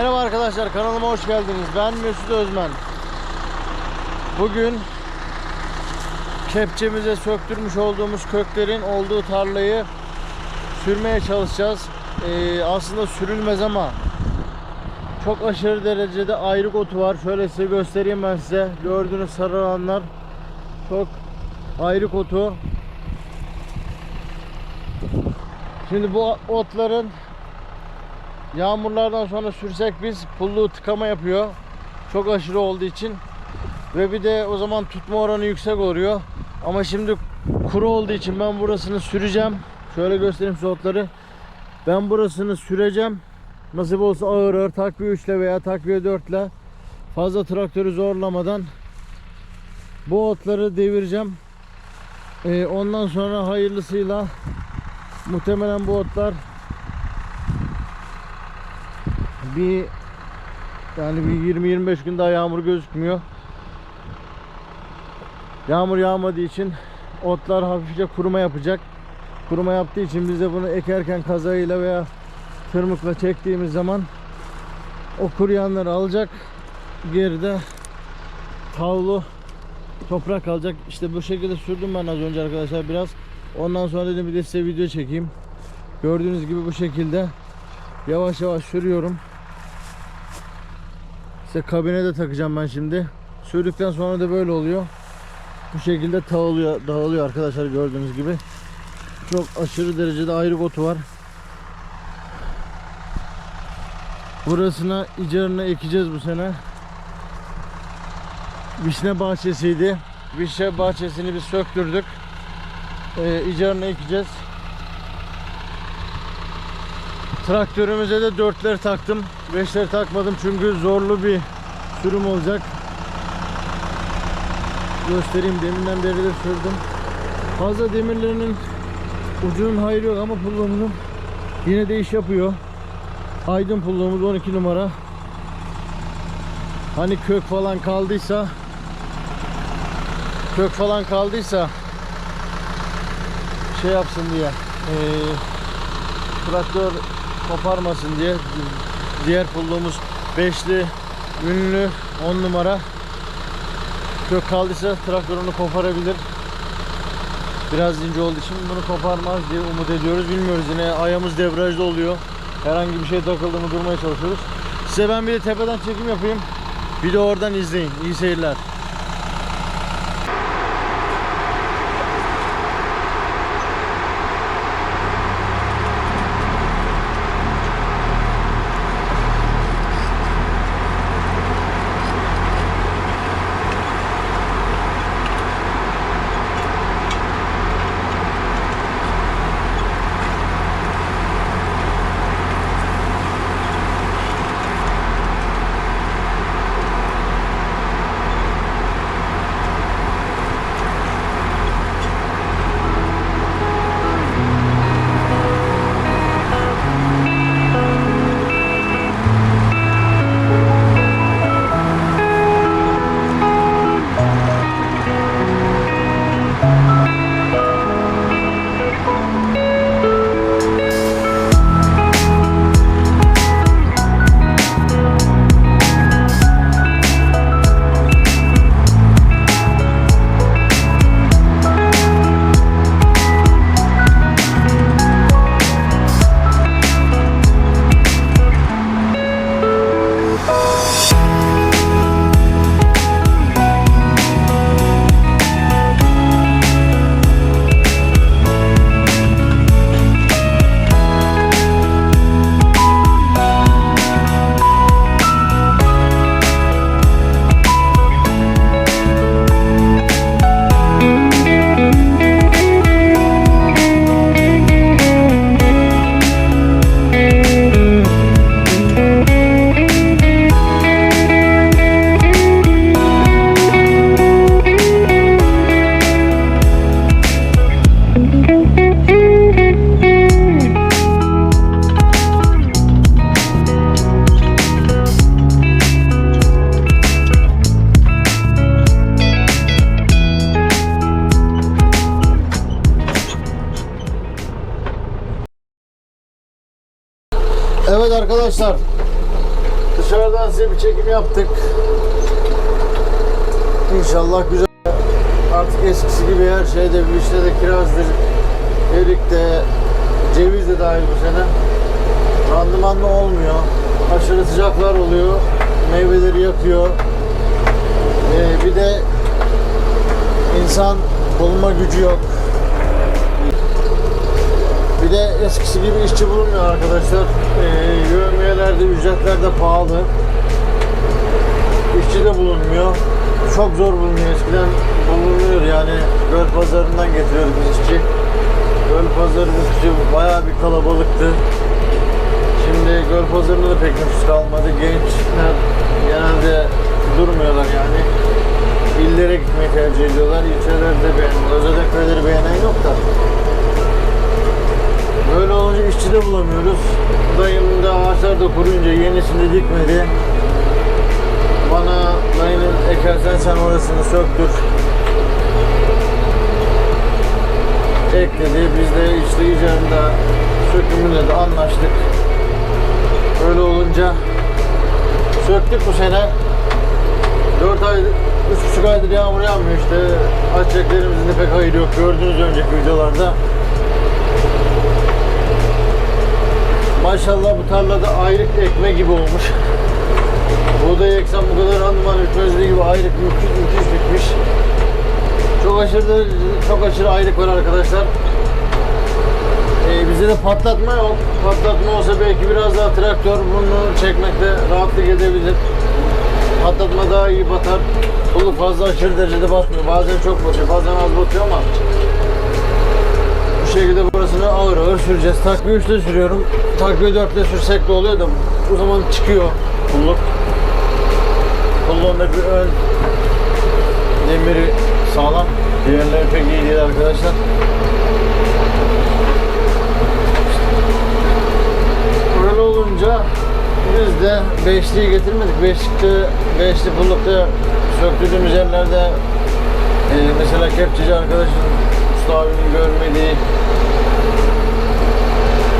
Merhaba arkadaşlar kanalıma hoş geldiniz. Ben Mesut Özmen. Bugün kepçemize söktürmüş olduğumuz köklerin olduğu tarlayı sürmeye çalışacağız. Ee, aslında sürülmez ama çok aşırı derecede ayrık otu var. Şöyle size göstereyim ben size. Gördüğünüz sarı alanlar çok ayrık otu. Şimdi bu otların Yağmurlardan sonra sürsek biz pulluğu tıkama yapıyor. Çok aşırı olduğu için. Ve bir de o zaman tutma oranı yüksek oluyor. Ama şimdi kuru olduğu için ben burasını süreceğim. Şöyle göstereyim size. Ben burasını süreceğim. Nasip olsa ağır ağır takviye 3 ile veya takviye 4 ile fazla traktörü zorlamadan bu otları devireceğim. Ee, ondan sonra hayırlısıyla muhtemelen bu otlar bir yani bir 20-25 gün daha yağmur gözükmüyor. Yağmur yağmadığı için otlar hafifçe kuruma yapacak. Kuruma yaptığı için biz de bunu ekerken kazayla veya tırmıkla çektiğimiz zaman o kuruyanları alacak. Geride tavlu toprak kalacak. İşte bu şekilde sürdüm ben az önce arkadaşlar biraz. Ondan sonra dedim bir de size video çekeyim. Gördüğünüz gibi bu şekilde yavaş yavaş sürüyorum. İşte kabine de takacağım ben şimdi. Sürdükten sonra da böyle oluyor. Bu şekilde dağılıyor, dağılıyor arkadaşlar gördüğünüz gibi. Çok aşırı derecede ayrı otu var. Burasına icarına ekeceğiz bu sene. Vişne bahçesiydi. Vişne bahçesini biz söktürdük. Ee, icarına ekeceğiz. Traktörümüze de dörtler taktım. Beşler takmadım çünkü zorlu bir sürüm olacak. Göstereyim deminden beridir sürdüm. Fazla demirlerinin ucunun hayrı yok ama pulluğumuzun yine de iş yapıyor. Aydın pulluğumuz 12 numara. Hani kök falan kaldıysa kök falan kaldıysa şey yapsın diye eee traktör koparmasın diye diğer pulluğumuz beşli ünlü 10 numara. Kök kaldıysa traktör koparabilir. Biraz ince olduğu için bunu koparmaz diye umut ediyoruz. Bilmiyoruz yine ayağımız debrajda oluyor. Herhangi bir şey takıldığını durmaya çalışıyoruz. Size ben bir de tepeden çekim yapayım. Bir de oradan izleyin. İyi seyirler yaptık. İnşallah güzel. Artık eskisi gibi her şeyde işte de kirazdır, erik de, ceviz de dahil bu sene. Randımanlı olmuyor. Aşırı sıcaklar oluyor. Meyveleri yakıyor. Ee, bir de insan bulma gücü yok. Bir de eskisi gibi işçi bulunmuyor arkadaşlar. Ee, yövmiyelerde, ücretler de pahalı. İşçi de bulunmuyor. Çok zor bulunuyor. Eskiden bulunuyor yani. Göl pazarından getiriyorduk biz işçi. Göl pazarı nüfusu bayağı bir kalabalıktı. Şimdi göl pazarında da pek nüfus kalmadı. Gençler genelde durmuyorlar yani. İllere gitmeyi tercih ediyorlar. İlçelerde beğenmiyor. Özellikle köyleri beğenen yok da. Böyle olunca işçi de bulamıyoruz. Dayım da ağaçlar da kuruyunca yenisini dikmedi. Bana dayının ekersen sen orasını söktür. Ekledi. Biz de işleyeceğinde sökümüyle de anlaştık. Öyle olunca söktük bu sene. 4 ay, 3,5 aydır yağmur yağmıyor işte. Açacaklarımızın da pek hayır yok. Gördüğünüz önceki videolarda. Maşallah bu tarlada ayrık ekme gibi olmuş. Buğday eksen bu kadar randıman ütmezliği gibi ayrık müthiş, müthiş bitmiş. Çok aşırı çok aşırı ayrık var arkadaşlar. Ee, bizde de patlatma yok. Patlatma olsa belki biraz daha traktör bunu çekmekte rahatlık edebilir. Patlatma daha iyi batar. Pulu fazla aşırı derecede batmıyor. Bazen çok batıyor, bazen az batıyor ama bu şekilde burasını ağır ağır süreceğiz. Takviye 3'te sürüyorum. Takviye 4'te sürsek de oluyor da o zaman çıkıyor pulluk. Da bir ön demiri sağlam. Diğerleri pek iyi değil arkadaşlar. Böyle olunca biz de beşliği getirmedik. Beşlikte, beşli pullukta söktürdüğümüz yerlerde e, mesela kepçeci arkadaşın usta abimin görmediği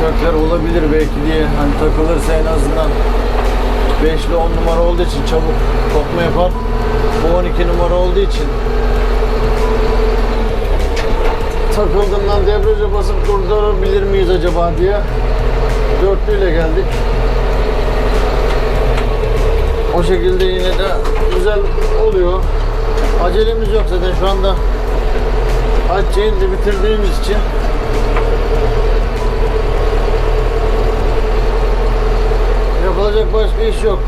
kökler olabilir belki diye hani takılırsa en azından 5'li 10 numara olduğu için çabuk kopma yapar. Bu 12 numara olduğu için takıldığından debriyaja basıp durdurabilir miyiz acaba diye dörtlüyle geldik. O şekilde yine de güzel oluyor. Acelemiz yok zaten şu anda de bitirdiğimiz için başka iş yok.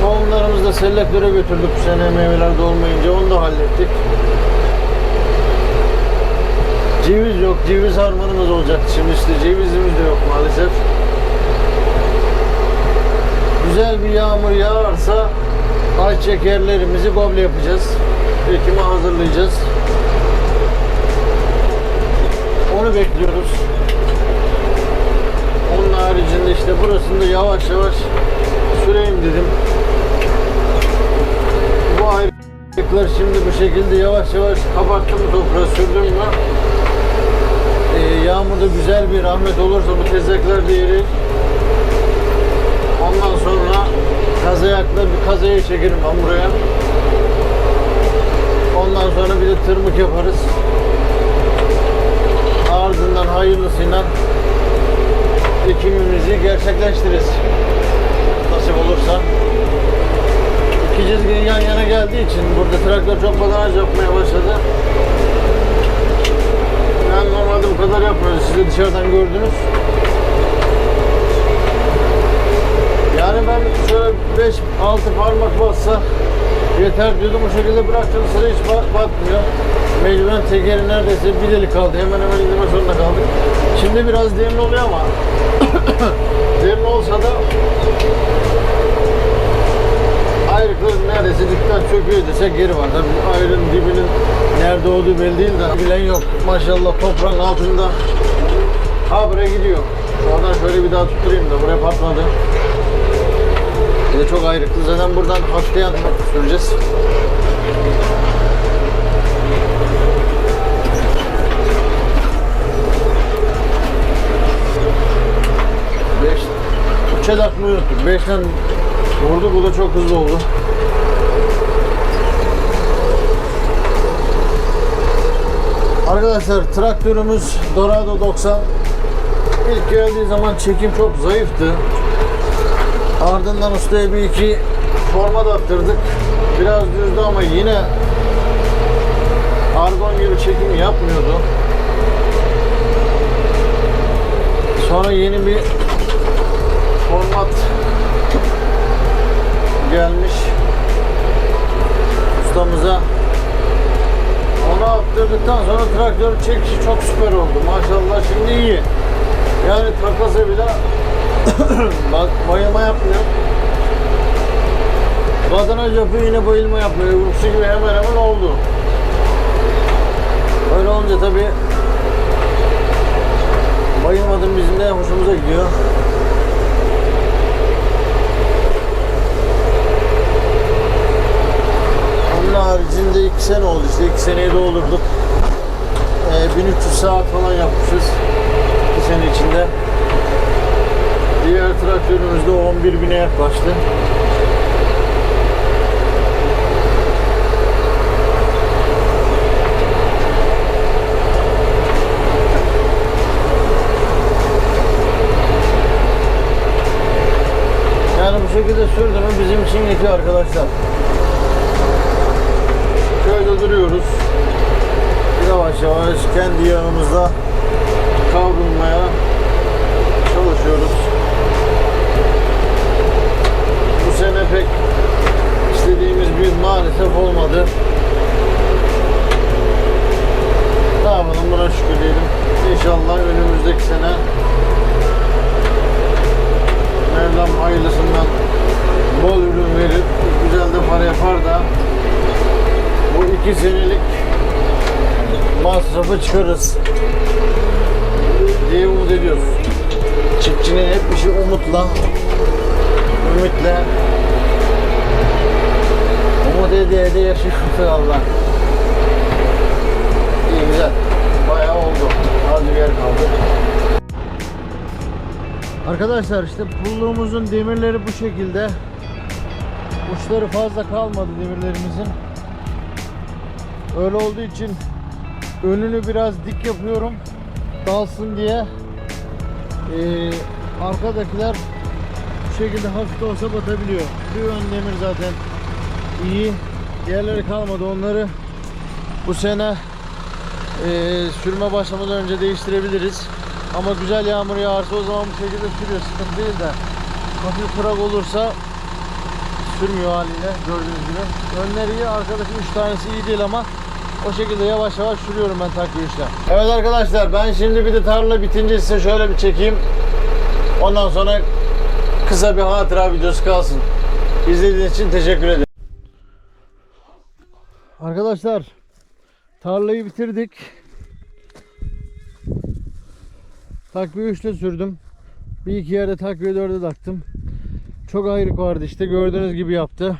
Tohumlarımızı da selektöre götürdük bu sene meyvelerde olmayınca onu da hallettik. Ceviz yok, ceviz harmanımız olacaktı şimdi işte cevizimiz de yok maalesef. Güzel bir yağmur yağarsa ayçiçek yerlerimizi goble yapacağız. Ekime hazırlayacağız. Onu bekliyoruz. Haricinde işte burasında yavaş yavaş süreyim dedim. Bu ayrıklar şimdi bu şekilde yavaş yavaş kabarttım toprağa sürdüm mü ee, yağmurda güzel bir rahmet olursa bu tezekler de. Ondan sonra kazayakla bir kazaya çekerim ben buraya. Ondan sonra bir de tırmık yaparız. Ardından hayırlısıyla ekimimizi gerçekleştiririz. Nasip olursa. İki çizginin yan yana geldiği için burada traktör çok badanaj yapmaya başladı. Yani normalde bu kadar yapmıyoruz. Siz de dışarıdan gördünüz. Yani ben şöyle 5-6 parmak bassa yeter diyordum. O şekilde bıraktım. Sıra hiç bak bakmıyor. Mecburen tekeri neredeyse bir delik kaldı. Hemen hemen indirme zorunda kaldık. Şimdi biraz derin oluyor ama derin olsa da ayrıkların neredeyse dipten çöküyor desek geri var. Tabii ayrının dibinin nerede olduğu belli değil de bilen yok. Maşallah toprağın altında habire gidiyor. Oradan şöyle bir daha tutturayım da buraya patladı. Bir çok ayrıklı. Zaten buradan haftaya süreceğiz. Beş, 3'e takmayı unuttuk. 5'ten vurdu. Bu da çok hızlı oldu. Arkadaşlar traktörümüz Dorado 90. İlk geldiği zaman çekim çok zayıftı. Ardından ustaya bir iki forma da attırdık. Biraz düzdü ama yine argon gibi çekim yapmıyordu. Sonra yeni bir format gelmiş ustamıza. Onu attırdıktan sonra traktörün çekişi çok süper oldu. Maşallah şimdi iyi. Yani takasa bile bak bayılma yapmıyor. Badana yapıyor yine bayılma yapmıyor. Öbürküsü gibi hemen hemen oldu. Öyle olunca tabi bayılmadım bizim de hoşumuza gidiyor. Haricinde 2 sene oldu işte 2 seneyi doldurduk. Ee, 1300 saat falan yapmışız 2 sene içinde. Diğer traktörümüzde 11 bine yaklaştı. Yani bu şekilde sürdü mü bizim için yetiyor arkadaşlar. Köyde duruyoruz. Yavaş yavaş kendi yağımızla kavrulmaya çalışıyoruz. Bu sene pek istediğimiz bir maalesef olmadı. Ne yapalım buna şükür diyelim. İnşallah önümüzdeki sene Mevlam hayırlısından bol ürün verir, güzel de para yapar da bu iki senelik masrafı çıkarırız diye umut ediyoruz. Çiftçinin hep işi umutla, ümitle, umut ede ede yaşıyor Allah. İyi güzel. Bayağı oldu. Az bir yer kaldı. Arkadaşlar işte pulluğumuzun demirleri bu şekilde. Uçları fazla kalmadı demirlerimizin. Öyle olduğu için önünü biraz dik yapıyorum. Dalsın diye. Ee, arkadakiler bu şekilde hafif de olsa batabiliyor. Bir ön demir zaten iyi. Diğerleri kalmadı. Onları bu sene e, sürme başlamadan önce değiştirebiliriz. Ama güzel yağmur yağarsa o zaman bu şekilde sürüyor. Sıkıntı değil de hafif kurak olursa sürmüyor haliyle gördüğünüz gibi. Önleri iyi, arkadaki 3 tanesi iyi değil ama o şekilde yavaş yavaş sürüyorum ben takviye işte. Evet arkadaşlar ben şimdi bir de tarla bitince size şöyle bir çekeyim. Ondan sonra kısa bir hatıra videosu kalsın. İzlediğiniz için teşekkür ederim. Arkadaşlar tarlayı bitirdik. Takviye 3'te sürdüm. Bir iki yerde takviye 4'e taktım. Çok ayrık vardı işte gördüğünüz gibi yaptı.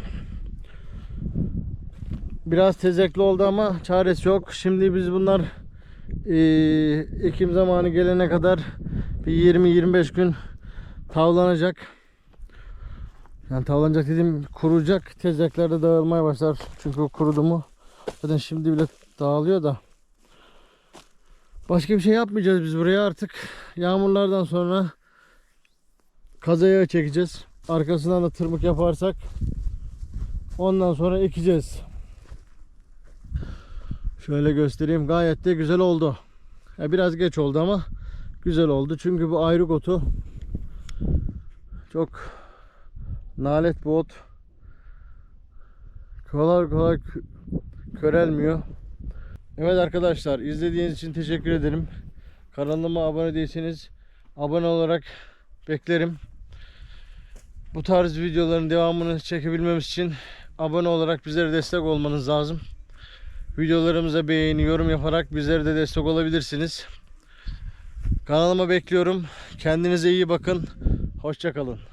Biraz tezekli oldu ama çaresi yok. Şimdi biz bunlar eee, Ekim zamanı gelene kadar bir 20-25 gün tavlanacak. Yani tavlanacak dediğim kuruyacak. Tezekler de dağılmaya başlar. Çünkü o kurudu mu zaten şimdi bile dağılıyor da. Başka bir şey yapmayacağız biz buraya artık. Yağmurlardan sonra kazaya çekeceğiz. Arkasından da tırmık yaparsak ondan sonra ekeceğiz. Şöyle göstereyim. Gayet de güzel oldu. Ya biraz geç oldu ama güzel oldu. Çünkü bu ayrık otu çok nalet bir ot. Kolay kolay kö- körelmiyor. Evet arkadaşlar izlediğiniz için teşekkür ederim. Kanalıma abone değilseniz abone olarak beklerim. Bu tarz videoların devamını çekebilmemiz için abone olarak bizlere destek olmanız lazım. Videolarımıza beğeni, yorum yaparak bizlere de destek olabilirsiniz. Kanalıma bekliyorum. Kendinize iyi bakın. Hoşçakalın.